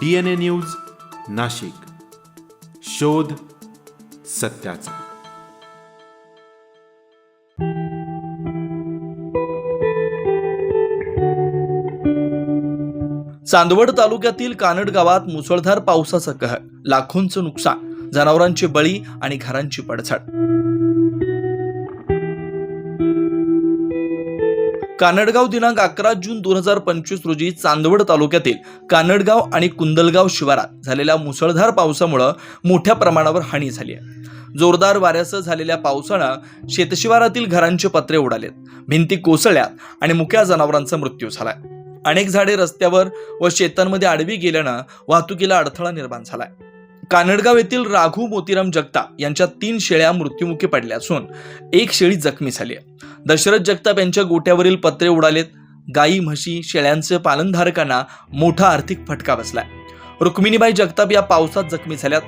D N A news Nashik. शोध सत्याचा. चांदवड तालुक्यातील कानड गावात मुसळधार पावसाचा कहर लाखोंचं नुकसान जनावरांची बळी आणि घरांची पडझड. कानडगाव दिनांक अकरा जून दोन हजार पंचवीस रोजी चांदवड तालुक्यातील कानडगाव आणि कुंदलगाव शिवारात झालेल्या मुसळधार पावसामुळं मोठ्या प्रमाणावर हानी झाली आहे. जोरदार वाऱ्यासह झालेल्या पावसानं शेतशिवारातील घरांचे पत्रे उडालेत. भिंती कोसळल्या आणि मुक्या जनावरांचा मृत्यू झालाय. अनेक झाडे रस्त्यावर व शेतांमध्ये आडवी गेल्यानं वाहतुकीला अडथळा निर्माण झालाय. कानडगाव येथील राघू मोतीराम जगताप यांच्या तीन शेळ्या मृत्युमुखी पडल्या असून एक शेळी जखमी झाली आहे. दशरथ जगताप यांच्या गोट्यावरील पत्रे उडालेत. गाई म्हशी शेळ्यांचे पालनधारकांना मोठा आर्थिक फटका बसलाय. रुक्मिणीबाई जगताप या पावसात जखमी झाल्यात.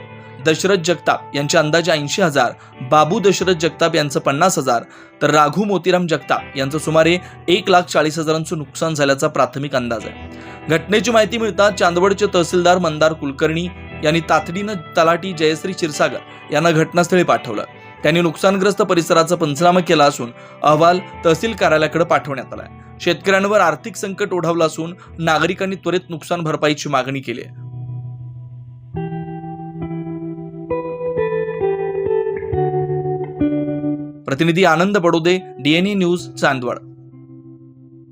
दशरथ जगताप यांचे अंदाजे ऐंशी हजार बाबू दशरथ जगताप यांचं पन्नास हजार तर राघू मोतीराम जगताप यांचं सुमारे एक लाख चाळीस हजारांचं नुकसान झाल्याचा प्राथमिक अंदाज आहे. घटनेची माहिती मिळताच चांदवडचे तहसीलदार मंदार कुलकर्णी यांनी तातडीनं तलाठी जयश्री क्षीरसागर यांना घटनास्थळी पाठवलं. त्यांनी नुकसानग्रस्त परिसराचा पंचनामा केला असून अहवाल तहसील कार्यालयाकडे पाठवण्यात आला शेतकऱ्यांवर आर्थिक संकट ओढावलं असून नागरिकांनी त्वरित नुकसान भरपाईची मागणी केली आहे. प्रतिनिधी आनंद बडोदे डीएनए न्यूज चांदवड.